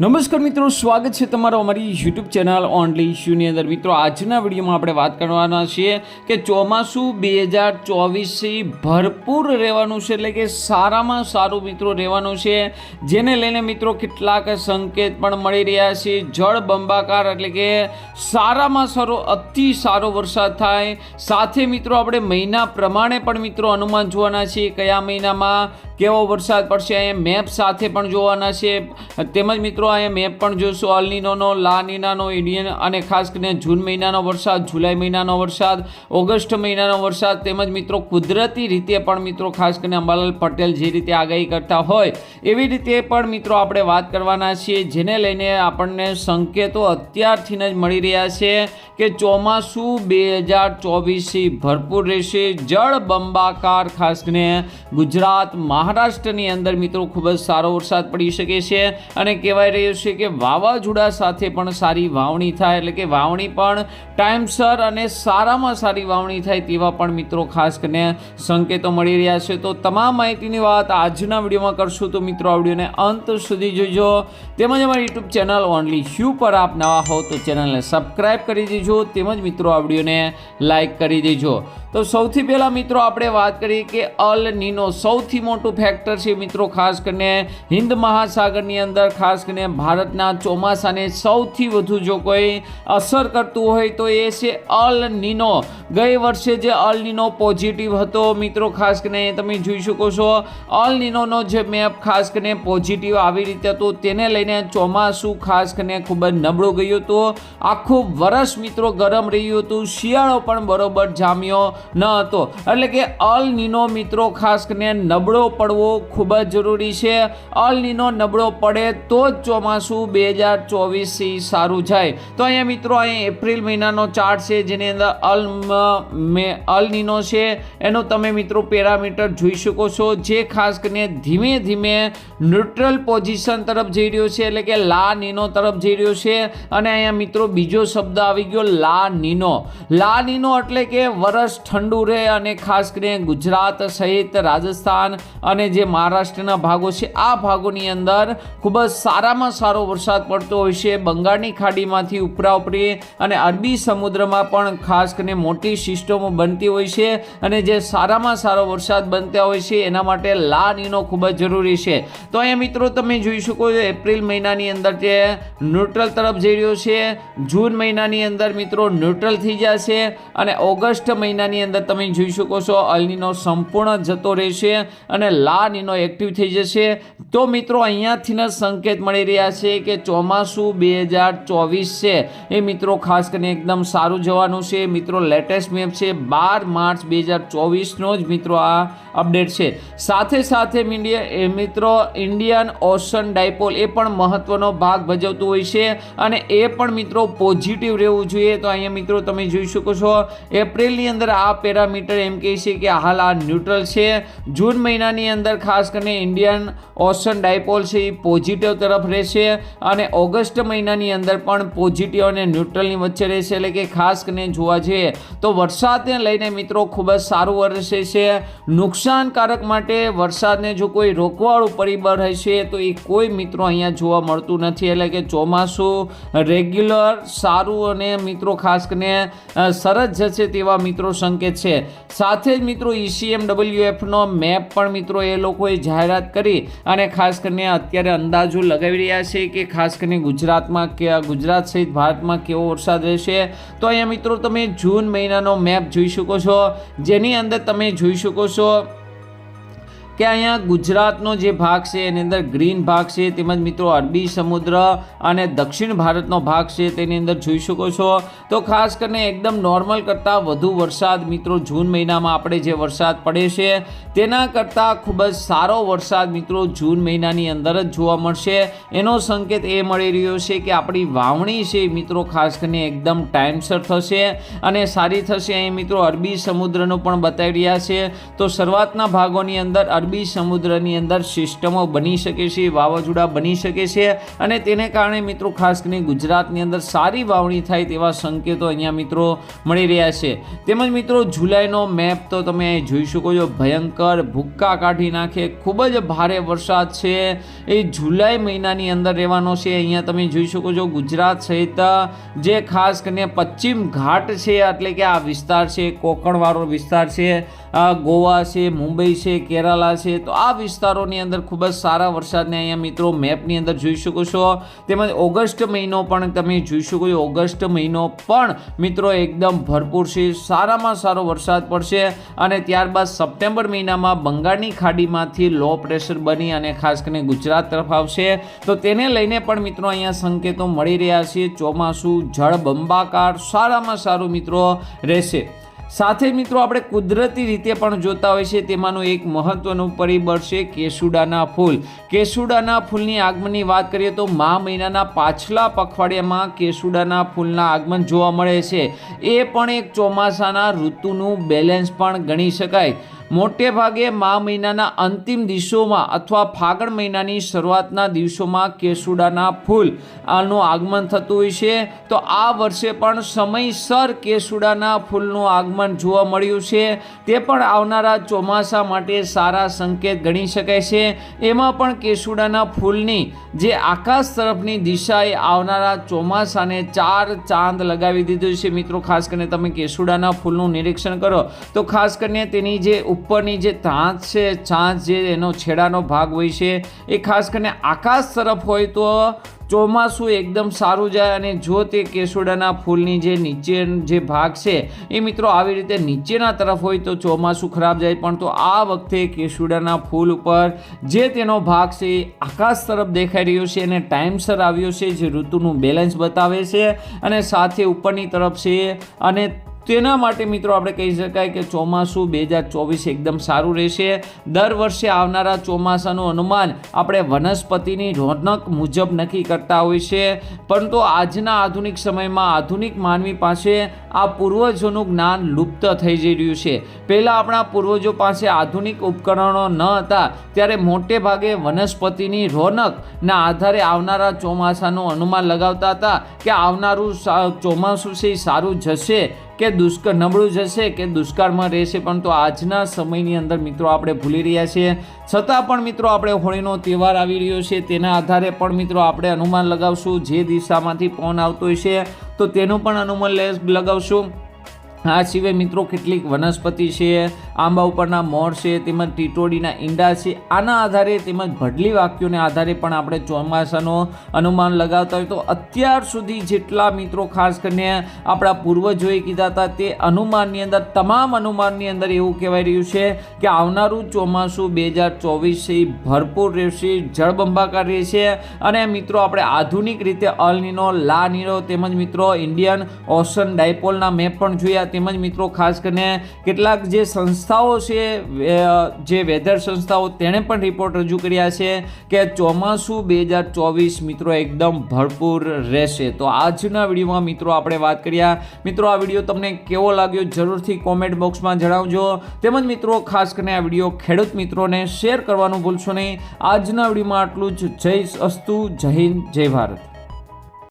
નમસ્કાર મિત્રો, સ્વાગત છે તમારો અમારી યુટ્યુબ ચેનલ ઓનલી ઇશ્યુની અંદર. મિત્રો, આજના વિડીયોમાં આપણે વાત કરવાના છીએ કે ચોમાસું બે હજાર ચોવીસથી ભરપૂર રહેવાનું છે, એટલે કે સારામાં સારું મિત્રો રહેવાનું છે. જેને લઈને મિત્રો કેટલાક સંકેત પણ મળી રહ્યા છે. જળ બંબાકાર એટલે કે સારામાં સારો, અતિ સારો વરસાદ થાય. સાથે મિત્રો, આપણે મહિના પ્રમાણે પણ મિત્રો અનુમાન જોવાના છીએ, કયા મહિનામાં કેવો વરસાદ પડશે, અહીંયા મેપ સાથે પણ જોવાના છે. તેમજ મિત્રો, અહીંયા મેપ પણ જોઈશું અલનીનોનો, લાનીનાનો ઇન્ડિયન અને ખાસ કરીને જૂન મહિનાનો વરસાદ, જુલાઈ મહિનાનો વરસાદ, ઓગસ્ટ મહિનાનો વરસાદ, તેમજ મિત્રો, કુદરતી રીતે પણ મિત્રો, ખાસ કરીને અંબાલાલ પટેલ જે રીતે આગાહી કરતા હોય, એવી રીતે પણ મિત્રો, આપણે વાત કરવાના છીએ, જેને લઈને આપણને સંકેતો અત્યારથી જ મળી રહ્યા છે. કે ચોમાસું બે હજાર ચોવીસથી ભરપૂર રહેશે. જળ બંબાકાર, ખાસ કરીને ગુજરાત, મહારાષ્ટ્રની અંદર મિત્રો ખૂબ જ સારો વરસાદ પડી શકે છે અને કહેવાય રહ્યું છે કે વાવાઝોડા સાથે પણ સારી વાવણી થાય, એટલે કે વાવણી પણ ટાઈમસર અને સારામાં સારી વાવણી થાય તેવા પણ મિત્રો ખાસ કરીને સંકેતો મળી રહ્યા છે. તો તમામ માહિતીની વાત આજના વિડીયોમાં કરશું. તો મિત્રો, આ વિડીયોને અંત સુધી જોજો. તેમજ અમારી યુટ્યુબ ચેનલ ઓનલી શ્યુ પર આપ નવા હો તો ચેનલને સબસ્ક્રાઈબ કરી દેજો. તેમજ મિત્રો આ વિડીયોને લાઇક કરી દેજો. તો સૌથી પહેલાં મિત્રો આપણે વાત કરીએ કે અલ નીનો સૌથી મોટું ફેક્ટર છે મિત્રો ખાસ કરીને હિન્દ મહાસાગરની અંદર, ખાસ કરીને ભારતના ચોમાસાને સૌથી વધુ જો કોઈ અસર કરતું હોય તો એ છે અલ નીનો. ગઈ વર્ષે જે અલ નીનો પોઝિટિવ હતો, મિત્રો ખાસ કરીને તમે જોઈ શકો છો. અલ નીનોનો જે મેપ ખાસ કરીને પોઝિટિવ આવી રીતે હતો, તેને લઈને ચોમાસું ખાસ કરીને ખૂબ જ નબળું ગયું હતું. આખું વરસ મિત્રો ગરમ રહ્યું હતું. શિયાળો પણ બરોબર જામ્યો. ન હતો. એટલે કે અલ નીનો મિત્રો ખાસ કરીને નબળો પડવો ખૂબ જ જરૂરી છે. અલ નીનો નબળો પડે તો જ ચોમાસું બે હજાર ચોવીસથી સારું જાય. તો અહીંયા મિત્રો, અહીં એપ્રિલ મહિનાનો ચાર્ટ છે, જેની અંદર અલ મે અલ નીનો છે. એનો તમે મિત્રો પેરામીટર જોઈ શકો છો, જે ખાસ કરીને ધીમે ધીમે ન્યુટ્રલ પોઝિશન તરફ જઈ રહ્યો છે, એટલે કે લા નીનો તરફ જઈ રહ્યો છે. અને અહીંયા મિત્રો બીજો શબ્દ આવી ગયો, લા નીનો. લા નીનો એટલે કે વરસ ઠંડુ રહે અને ખાસ કરીને ગુજરાત સહિત રાજસ્થાન અને જે મહારાષ્ટ્રના ભાગો છે, આ ભાગોની અંદર ખૂબ જ સારામાં સારો વરસાદ પડતો હોય છે. બંગાળની ખાડીમાંથી ઉપરા ઉપરી અને અરબી સમુદ્રમાં પણ ખાસ કરીને મોટી સિસ્ટમો બનતી હોય છે અને જે સારામાં સારો વરસાદ બનતા હોય છે, એના માટે લાનીનો ખૂબ જ જરૂરી છે. તો અહીંયા મિત્રો તમે જોઈ શકો છો, એપ્રિલ મહિનાની અંદર જે ન્યુટ્રલ તરફ જઈ રહ્યો છે. જૂન મહિનાની અંદર મિત્રો ન્યુટ્રલ થઈ જશે અને ઓગસ્ટ મહિનાની અંદર તમે જોઈ શકો છો અલનીનો સંપૂર્ણ જતો રહેશે અને લા નીનો એક્ટિવ થઈ જશે. તો મિત્રો અહીંયાથી જ સંકેત મળી રહ્યા છે કે ચોમાસું બે હજાર ચોવીસ છે. એ મિત્રો, ખાસ કરીને એકદમ સારું જવાનું છે. મિત્રો લેટેસ્ટ મેપ છે બાર માર્ચ બે હજાર જ મિત્રો આ અપડેટ છે. સાથે સાથે મીડિયા મિત્રો ઇન્ડિયન ઓશન ડાયપોલ એ પણ મહત્વનો ભાગ ભજવતું હોય છે અને એ પણ મિત્રો પોઝિટિવ રહેવું જોઈએ. તો અહીંયા મિત્રો તમે જોઈ શકો છો, એપ્રિલની અંદર આ પેરામીટર એમ કહે છે કે હાલ આ ન્યુટ્રલ છે. જૂન મહિનાની અંદર ખાસ કરીને ઇન્ડિયન ઓશન ડાયપોલ છે એ પોઝિટિવ તરફ રહેશે અને ઓગસ્ટ મહિનાની અંદર પણ પોઝિટિવ અને ન્યુટ્રલની વચ્ચે રહેશે એટલે કે ખાસ કરીને જોવા જઈએ તો વરસાદને લઈને મિત્રો ખૂબ જ સારું વરસે છે નુકસાનકારક માટે વરસાદને જો કોઈ રોકવાળું પરિબળ હશે તો એ કોઈ મિત્રો અહીંયા જોવા મળતું નથી. એટલે કે ચોમાસું રેગ્યુલર સારું અને મિત્રો ખાસ કરીને સરસ જશે તેવા મિત્રો સંકેત છે. સાથે જ મિત્રો ઈસીએમડબલ્યુએફનો ઈસીએમ ડબલ્યુએફનો મેપ પણ મિત્રો એ લોકોએ જાહેરાત કરી અને ખાસ કરીને અત્યારે અંદાજો લગાવી રહ્યા છે કે ખાસ કરીને ગુજરાતમાં કે ગુજરાત સહિત ભારતમાં કેવો વરસાદ રહેશે. તો અહીંયા મિત્રો તમે જૂન મહિનાનો મેપ જોઈ શકો છો. જેની અંદર તમે જોઈ શકો છો કે અહીંયા ગુજરાતનો જે ભાગ છે, એની અંદર ગ્રીન ભાગ છે, તેમજ મિત્રો અરબી સમુદ્ર અને દક્ષિણ ભારતનો ભાગ છે, તેની અંદર જોઈ શકો છો. તો ખાસ કરીને એકદમ નોર્મલ કરતાં વધુ વરસાદ મિત્રો જૂન મહિનામાં આપણે જે વરસાદ પડે છે, તેના કરતાં ખૂબ જ સારો વરસાદ મિત્રો જૂન મહિનાની અંદર જ જોવા મળશે. એનો સંકેત એ મળી રહ્યો છે કે આપણી વાવણી છે મિત્રો ખાસ કરીને એકદમ ટાઈમસર થશે અને સારી થશે. અહીં મિત્રો અરબી સમુદ્રનું પણ બતાવી રહ્યા છે. તો શરૂઆતના ભાગોની અંદર અરબી સમુદ્રની અંદર સિસ્ટમો બની શકે છે, વાવાઝોડા બની શકે છે અને તેને કારણે મિત્રો ખાસ કરીને ગુજરાતની અંદર સારી વાવણી થાય તેવા સંકેતો અહીંયા મિત્રો મળી રહ્યા છે. તેમજ મિત્રો જુલાઈનો મેપ તો તમે જોઈ શકો છો, ભયંકર ભૂક્કા કાઢી નાખે, ખૂબ જ ભારે વરસાદ છે. એ જુલાઈ મહિનાની અંદર રહેવાનો છે, અહીંયા તમે જોઈ શકો છો ગુજરાત સહિત જે ખાસ કરીને પશ્ચિમ ઘાટ છે, એટલે કે આ વિસ્તાર છે કોકણવાળો વિસ્તાર છે ગોવા છે, મુંબઈ છે, કેરાલા છે, તો આ વિસ્તારોની અંદર ખૂબ જ સારા વરસાદને અહીંયા મિત્રો મેપની અંદર જોઈ શકો છો. તેમજ ઓગસ્ટ મહિનો પણ તમે જોઈ શકો છો. ઓગસ્ટ મહિનો પણ મિત્રો એકદમ ભરપૂર છે, સારામાં સારો વરસાદ પડશે અને ત્યારબાદ સપ્ટેમ્બર મહિનામાં બંગાળની ખાડીમાંથી લો પ્રેશર બની અને ખાસ કરીને ગુજરાત તરફ આવશે. તો તેને લઈને પણ મિત્રો અહીંયા સંકેતો મળી રહ્યા છે. ચોમાસું જળ બંબાકાર સારામાં સારું મિત્રો રહેશે. સાથે મિત્રો આપણે કુદરતી રીતે પણ જોતા હોય છે, તેમાંનું એક મહત્વનું પરિબળ છે કેસુડાના ફૂલ. કેસુડાના ફૂલની આગમનની વાત કરીએ તો મા મહિનાના પાછલા પખવાડિયામાં કેસુડાના ફૂલના આગમન જોવા મળે છે. એ પણ એક ચોમાસાના ઋતુનું બેલેન્સ પણ ગણી શકાય. મોટે ભાગે મા મહિનાના અંતિમ દિવસોમાં અથવા ફાગણ મહિનાની શરૂઆતના દિવસોમાં કેસુડાના ફૂલ આનું આગમન થતું હોય છે. તો આ વર્ષે પણ સમયસર કેસુડાના ફૂલનું આગમન જોવા મળ્યું છે. તે પણ આવનારા ચોમાસા માટે સારા સંકેત ગણી શકાય છે. એમાં પણ કેસુડાના ફૂલની જે આકાશ તરફની દિશાએ આવનારા ચોમાસાને ચાર ચાંદ લગાવી દીધું છે. મિત્રો, ખાસ કરીને તમે કેસુડાના ફૂલનું નિરીક્ષણ કરો. તો ખાસ કરીને તેની જે ઉપરની જે ચાંચ છે, ચાંચ જે એનો છેડાનો ભાગ હોય છે, એ ખાસ કરીને આકાશ તરફ હોય તો ચોમાસું એકદમ સારું જાય અને જો તે કેસુડાના ફૂલની જે નીચે જે ભાગ છે, એ મિત્રો આવી રીતે નીચેના તરફ હોય તો ચોમાસું ખરાબ જાય, પણ તો આ વખતે કેસુડાના ફૂલ ઉપર જે તેનો ભાગ છે, એ આકાશ તરફ દેખાઈ રહ્યો છે અને ટાઈમસર આવ્યો છે, જે ઋતુનું બેલેન્સ બતાવે છે અને સાથે ઉપરની તરફ છે અને તેના માટે મિત્રો આપણે કહી શકાય કે ચોમાસું બે હજાર ચોવીસ એકદમ સારું રહેશે. દર વર્ષે આવનારા ચોમાસાનું અનુમાન આપણે વનસ્પતિની રોનક મુજબ નક્કી કરતા હોય છે. પરંતુ આજના આધુનિક સમયમાં આધુનિક માનવી પાસે આ પૂર્વજોનું જ્ઞાન લુપ્ત થઈ જઈ રહ્યું છે. પહેલાં આપણા પૂર્વજો પાસે આધુનિક ઉપકરણો ન હતા, ત્યારે મોટે ભાગે વનસ્પતિની રોનકના આધારે આવનારા ચોમાસાનું અનુમાન લગાવતા હતા કે આવનારું ચોમાસું છે સારું જશે કે દુષ્કર નબળું જશે કે દુષ્કાળમાં રહેશે પણ તો આજના સમયની અંદર મિત્રો આપણે ભૂલી રહ્યા છીએ. છતાં પણ મિત્રો આપણે હોળીનો તહેવાર આવી રહ્યો છે, તેના આધારે પણ મિત્રો આપણે અનુમાન લગાવશું જે દિશામાંથી પવન આવતો છે, તો તેનું પણ અનુમાન લગાવશું. આ સિવાય મિત્રો કેટલીક વનસ્પતિ છે આંબા ઉપરના મોર છે, તેમજ ટીટોડીના ઈંડા છે, આના આધારે તેમજ ભડલી વાક્યોને આધારે પણ આપણે ચોમાસાનો અનુમાન લગાવતા હોય તો અત્યાર સુધી જેટલા મિત્રો ખાસ કરીને આપણા પૂર્વજોએ કીધા હતા તે અનુમાનની અંદર, તમામ અનુમાનની અંદર એવું કહેવાય રહ્યું છે કે આવનારું ચોમાસું બે હજાર ચોવીસ છે એ ભરપૂર રહેશે, જળબંબાકાર રહેશે અને મિત્રો આપણે આધુનિક રીતે અલ નીનો, લા નીનો તેમજ મિત્રો ઇન્ડિયન ઓશન ડાયપોલના મેપ પણ જોયા, તેમજ મિત્રો ખાસ કરીને કેટલાક જે સંસ્થાઓ છે જે વેધર સંસ્થાઓ, તેણે પણ રિપોર્ટ રજૂ કર્યા છે કે ચોમાસું બે હજાર ચોવીસ મિત્રો એકદમ ભરપૂર રહેશે. તો આજના વિડીયોમાં મિત્રો આપણે વાત કર્યા. મિત્રો, આ વીડિયો તમને કેવો લાગ્યો જરૂરથી કોમેન્ટ બોક્સમાં જણાવજો. તેમજ મિત્રો, ખાસ કરીને આ વીડિયો ખેડૂત મિત્રોને શેર કરવાનું ભૂલશો નહીં. આજના વિડીયોમાં આટલું જ. જય અસ્તુ, જય હિન્દ, જય ભારત.